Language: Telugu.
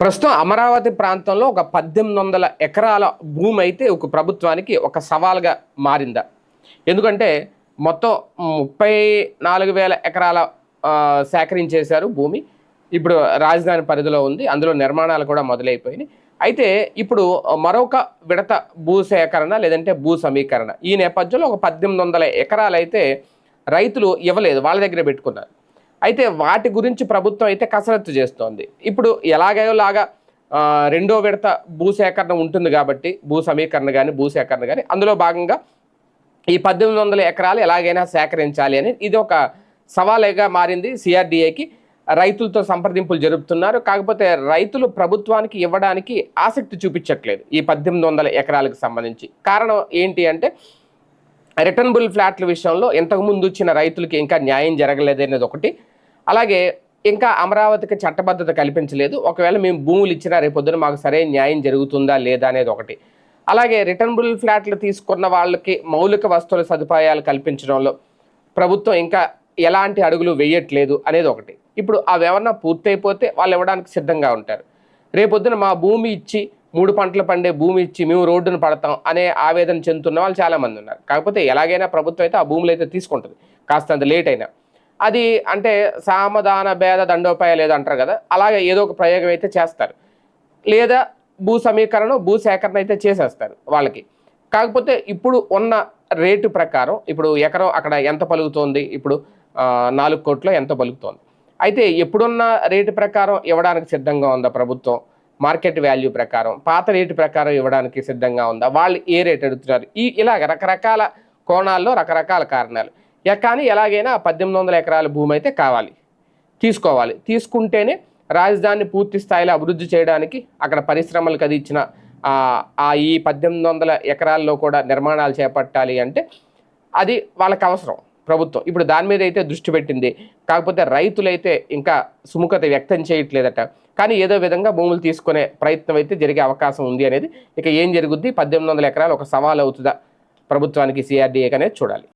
ప్రస్తుతం అమరావతి ప్రాంతంలో ఒక పద్దెనిమిది వందల ఎకరాల భూమి అయితే ఒక ప్రభుత్వానికి ఒక సవాల్గా మారిందా? ఎందుకంటే మొత్తం ముప్పై నాలుగు వేల ఎకరాల సేకరించేశారు భూమి. ఇప్పుడు రాజధాని పరిధిలో ఉంది. అందులో నిర్మాణాలు కూడా మొదలైపోయినాయి. అయితే ఇప్పుడు మరొక విడత భూ సేకరణ లేదంటే భూ సమీకరణ. ఈ నేపథ్యంలో ఒక పద్దెనిమిది వందల ఎకరాలు అయితే రైతులు ఇవ్వలేదు. వాళ్ళ దగ్గర పెట్టుకున్నారు. అయితే వాటి గురించి ప్రభుత్వం అయితే కసరత్తు చేస్తోంది. ఇప్పుడు ఎలాగోలాగా లాగా రెండో విడత భూసేకరణ ఉంటుంది కాబట్టి భూ సమీకరణ కానీ భూసేకరణ కానీ అందులో భాగంగా ఈ పద్దెనిమిది వందల ఎకరాలు ఎలాగైనా సేకరించాలి అని ఇది ఒక సవాలుగా మారింది సిఆర్డిఏకి. రైతులతో సంప్రదింపులు జరుపుతున్నారు. కాకపోతే రైతులు ప్రభుత్వానికి ఇవ్వడానికి ఆసక్తి చూపించట్లేదు ఈ పద్దెనిమిది వందల ఎకరాలకు సంబంధించి. కారణం ఏంటి అంటే రిటర్నబుల్ ఫ్లాట్ల విషయంలో ఇంతకుముందు వచ్చిన రైతులకి ఇంకా న్యాయం జరగలేదనేది ఒకటి. అలాగే ఇంకా అమరావతికి చట్టబద్ధత కల్పించలేదు. ఒకవేళ మేము భూములు ఇచ్చినా రేపొద్దున మాకు సరైన న్యాయం జరుగుతుందా లేదా అనేది ఒకటి. అలాగే రిటర్నబుల్ ఫ్లాట్లు తీసుకున్న వాళ్ళకి మౌలిక వస్తువుల సదుపాయాలు కల్పించడంలో ప్రభుత్వం ఇంకా ఎలాంటి అడుగులు వేయట్లేదు అనేది ఒకటి. ఇప్పుడు అవి ఏమన్నా పూర్తయిపోతే వాళ్ళు ఇవ్వడానికి సిద్ధంగా ఉంటారు. రేపొద్దున మా భూమి ఇచ్చి మూడు పంటలు పండే భూమి ఇచ్చి మేము రోడ్డును పడతాం అనే ఆవేదన చెందుతున్న వాళ్ళు చాలామంది ఉన్నారు. కాకపోతే ఎలాగైనా ప్రభుత్వం అయితే ఆ భూములు అయితే తీసుకుంటుంది. కాస్తంత లేట్ అయినా. అది అంటే సామధాన భేద దండోపాయ లేదంటారు అంటారు కదా అలాగే ఏదో ఒక ప్రయోగం అయితే చేస్తారు. లేదా భూ సమీకరణం భూ సేకరణ అయితే చేసేస్తారు వాళ్ళకి. కాకపోతే ఇప్పుడు ఉన్న రేటు ప్రకారం ఇప్పుడు ఎకరం అక్కడ ఎంత పలుకుతోంది ఇప్పుడు నాలుగు కోట్లు ఎంత పలుకుతోంది. అయితే ఎప్పుడున్న రేటు ప్రకారం ఇవ్వడానికి సిద్ధంగా ఉందా ప్రభుత్వం? మార్కెట్ వాల్యూ ప్రకారం పాత రేటు ప్రకారం ఇవ్వడానికి సిద్ధంగా ఉందా? వాళ్ళు ఏ రేట్ అడుగుతున్నారు ఈ ఇలాగ రకరకాల కోణాల్లో రకరకాల కారణాలు. కానీ ఎలాగైనా పద్దెనిమిది వందల ఎకరాల భూమి అయితే కావాలి. తీసుకోవాలి. తీసుకుంటేనే రాజధానిని పూర్తి స్థాయిలో అభివృద్ధి చేయడానికి అక్కడ పరిశ్రమలకు అది ఇచ్చిన ఆ ఈ పద్దెనిమిది వందల ఎకరాల్లో కూడా నిర్మాణాలు చేపట్టాలి అంటే అది వాళ్ళకి అవసరం ప్రభుత్వం. ఇప్పుడు దాని మీద అయితే దృష్టి పెట్టింది. కాకపోతే రైతులైతే ఇంకా సుముఖత వ్యక్తం చేయట్లేదట. కానీ ఏదో విధంగా భూములు తీసుకునే ప్రయత్నం అయితే జరిగే అవకాశం ఉంది అనేది ఇక ఏం జరుగుద్ది? పద్దెనిమిది వందల ఎకరాలు ఒక సవాల్ అవుతుందా ప్రభుత్వానికి సిఆర్డీఏకి అనేది చూడాలి.